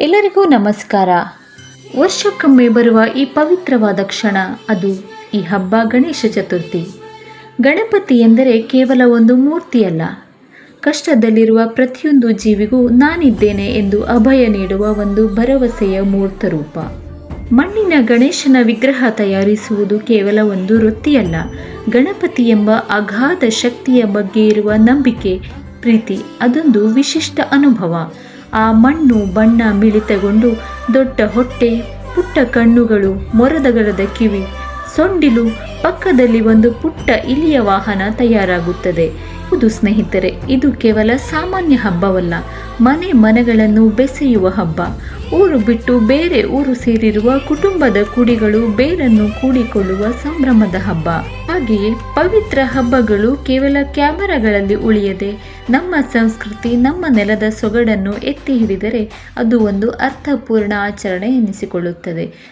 ಎಲ್ಲರಿಗೂ ನಮಸ್ಕಾರ. ವರ್ಷಕ್ಕೊಮ್ಮೆ ಬರುವ ಈ ಪವಿತ್ರವಾದ ಕ್ಷಣ, ಅದು ಈ ಹಬ್ಬ ಗಣೇಶ ಚತುರ್ಥಿ. ಗಣಪತಿ ಎಂದರೆ ಕೇವಲ ಒಂದು ಮೂರ್ತಿಯಲ್ಲ. ಕಷ್ಟದಲ್ಲಿರುವ ಪ್ರತಿಯೊಂದು ಜೀವಿಗೂ ನಾನಿದ್ದೇನೆ ಎಂದು ಅಭಯ ನೀಡುವ ಒಂದು ಭರವಸೆಯ ಮೂರ್ತ ರೂಪ ಮಣ್ಣಿನ ಗಣೇಶನ ವಿಗ್ರಹ ತಯಾರಿಸುವುದು ಕೇವಲ ಒಂದು ವೃತ್ತಿಯಲ್ಲ, ಗಣಪತಿ ಎಂಬ ಅಗಾಧ ಶಕ್ತಿಯ ಬಗ್ಗೆ ಇರುವ ನಂಬಿಕೆ, ಪ್ರೀತಿ, ಅದೊಂದು ವಿಶಿಷ್ಟ ಅನುಭವ. ಆ ಮಣ್ಣು ಬಣ್ಣ ಮಿಳಿತಗೊಂಡು ದೊಡ್ಡ ಹೊಟ್ಟೆ, ಪುಟ್ಟ ಕಣ್ಣುಗಳು ಮೊರದಗಲದ ಕಿವಿ, ಸೊಂಡಿಲು ಪಕ್ಕದಲ್ಲಿ ಒಂದು ಪುಟ್ಟ ಇಲಿಯ ವಾಹನ ತಯಾರಾಗುತ್ತದೆ. ಹೌದು ಸ್ನೇಹಿತರೆ, ಇದು ಕೇವಲ ಸಾಮಾನ್ಯ ಹಬ್ಬವಲ್ಲ, ಮನೆ ಮನೆಗಳನ್ನು ಬೆಸೆಯುವ ಹಬ್ಬ. ಊರು ಬಿಟ್ಟು ಬೇರೆ ಊರು ಸೇರಿರುವ ಕುಟುಂಬದ ಕುಡಿಗಳು, ಬೇರನ್ನು ಕೂಡಿಕೊಳ್ಳುವ ಸಂಭ್ರಮದ ಹಬ್ಬ. ಹಾಗೆಯೇ ಪವಿತ್ರ ಹಬ್ಬಗಳು ಕೇವಲ ಕ್ಯಾಮರಾಗಳಲ್ಲಿ ಉಳಿಯದೆ ನಮ್ಮ ಸಂಸ್ಕೃತಿ, ನಮ್ಮ ನೆಲದ ಸೊಗಡನ್ನು ಎತ್ತಿ ಹಿಡಿದರೆ ಅದು ಒಂದು ಅರ್ಥಪೂರ್ಣ ಆಚರಣೆ ಎನಿಸಿಕೊಳ್ಳುತ್ತದೆ.